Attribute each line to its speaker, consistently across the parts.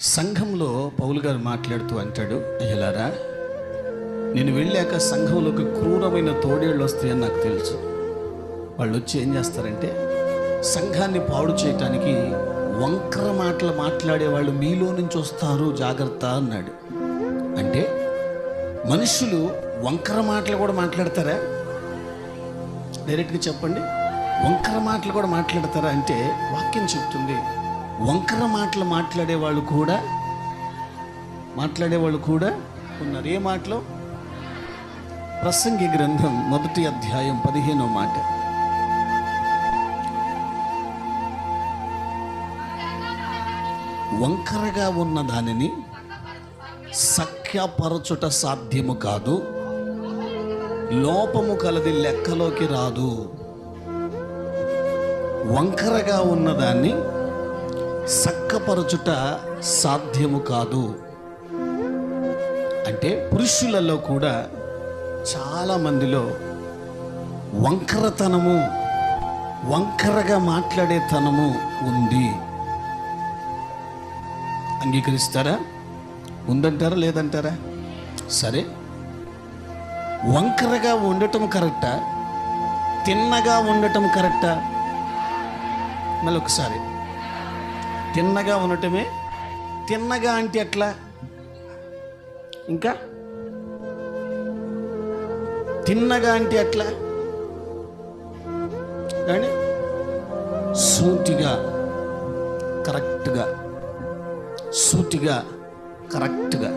Speaker 1: సంఘంలో పౌలు గారు మాట్లాడుతూ అంటాడు అయ్యలారా నేను వెళ్ళాక సంఘంలోకి క్రూరమైన తోడేళ్ళు వస్తాయని నాకు తెలుసు. వాళ్ళు వచ్చి ఏం చేస్తారంటే సంఘాన్ని పాడు చేయటానికి వంకర మాటలు మాట్లాడే వాళ్ళు మీలో నుంచి వస్తారు జాగ్రత్త అన్నాడు. అంటే మనుషులు వంకర మాటలు కూడా మాట్లాడతారా? డైరెక్ట్గా చెప్పండి. వంకర మాటలు కూడా మాట్లాడతారా? అంటే వాక్యం చెప్తుంది. వంకర మాటలు మాట్లాడే వాళ్ళు కూడా మాట్లాడే వాళ్ళు కూడా ఉన్నారు. ఏ మాటలు? ప్రసంగి గ్రంథం మొదటి అధ్యాయం పదిహేనో మాట. వంకరగా ఉన్న దానిని సఖ్యపరచుట సాధ్యము కాదు. లోపము కలది లెక్కలోకి రాదు. వంకరగా ఉన్నదాన్ని చక్కపరచుట సాధ్యము కాదు. అంటే పురుషులలో కూడా చాలా మందిలో వంకరతనము వంకరగా మాట్లాడేతనము ఉంది. అంగీకరిస్తారా? ఉందంటారా లేదంటారా? సరే. వంకరగా ఉండటం కరెక్టా? తిన్నగా ఉండటం కరెక్టా? మళ్ళీ ఒకసారి తిన్నగా ఉండటమే? తిన్నగా అంటే ఎట్లా? ఇంకా? తిన్నగా అంటే ఎట్లా? కానీ సూటిగా కరెక్ట్గా సూటిగా కరెక్ట్గా.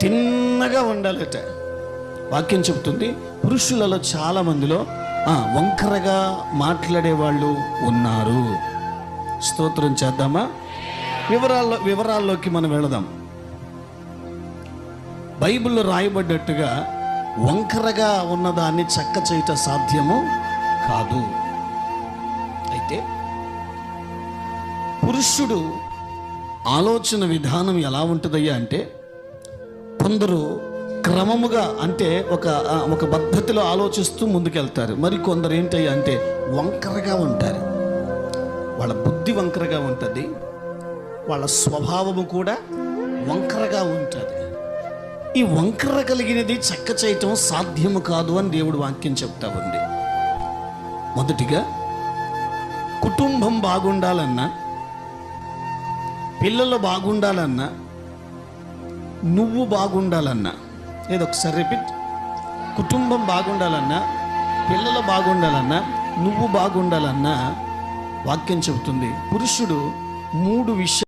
Speaker 1: తిన్నగా ఉండాలట. వాక్యం చెబుతుంది పురుషులలో చాలా మందిలో వంకరగా మాట్లాడే వాళ్ళు ఉన్నారు. స్తోత్రం చేద్దామా? వివరాల్లో వివరాల్లోకి మనం వెళదాం. బైబిల్లో రాయబడ్డట్టుగా వంకరగా ఉన్నదాన్ని చక్క చేయట సాధ్యము కాదు. అయితే పురుషుడు ఆలోచన విధానం ఎలా ఉంటుందయ్యా అంటే కొందరు క్రమముగా అంటే ఒక ఒక పద్ధతిలో ఆలోచిస్తూ ముందుకెళ్తారు. మరి కొందరు ఏంటయ్యా అంటే వంకరగా ఉంటారు. వాళ్ళ బుద్ధి వంకరగా ఉంటుంది వాళ్ళ స్వభావము కూడా వంకరగా ఉంటుంది. ఈ వంకర కలిగినది చెక్క చేయటం సాధ్యము కాదు అని దేవుడు వాక్యం చెప్తా ఉంది. మొదటిగా కుటుంబం బాగుండాలన్నా పిల్లలు బాగుండాలన్నా నువ్వు బాగుండాలన్నా ఏదో ఒకసారి రిపీట్ కుటుంబం బాగుండాలన్నా పిల్లలు బాగుండాలన్నా నువ్వు బాగుండాలన్నా వాక్యం చెబుతుంది. పురుషుడు మూడు విషయాలు